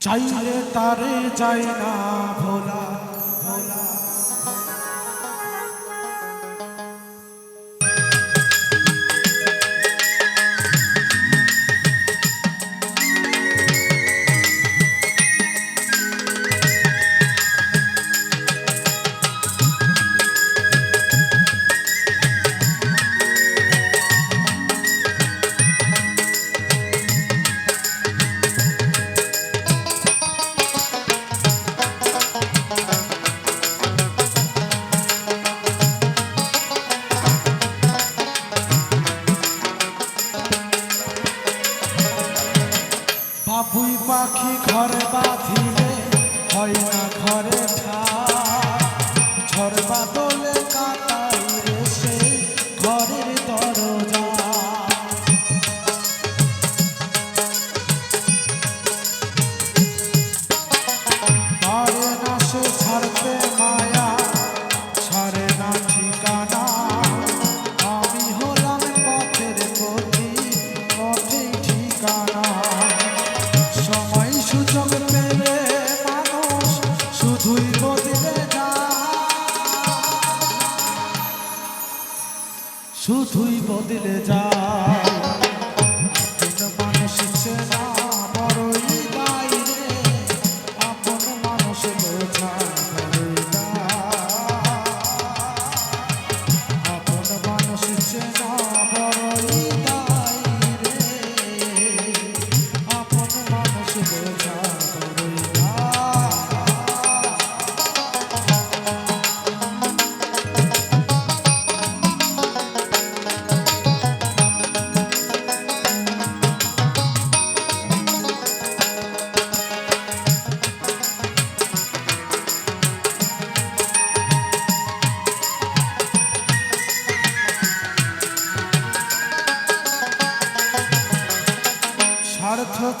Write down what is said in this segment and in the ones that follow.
চাইলে তারে যাই না ভোলা। বাপুই পাখি ঘরে বাঁধিলে হয় না ঘরে ঠা শুধুই বদলে যা। মানুষ না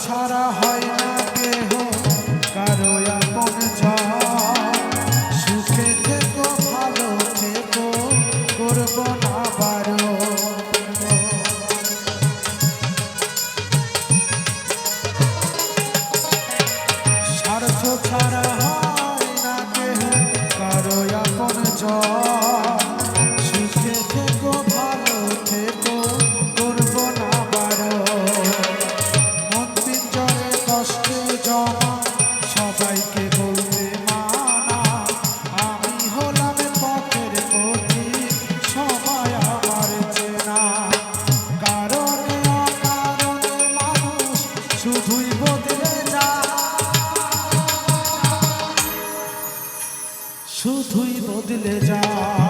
ছাড়া হয় না। ধুইব দেনা শুধুই বদলে যা।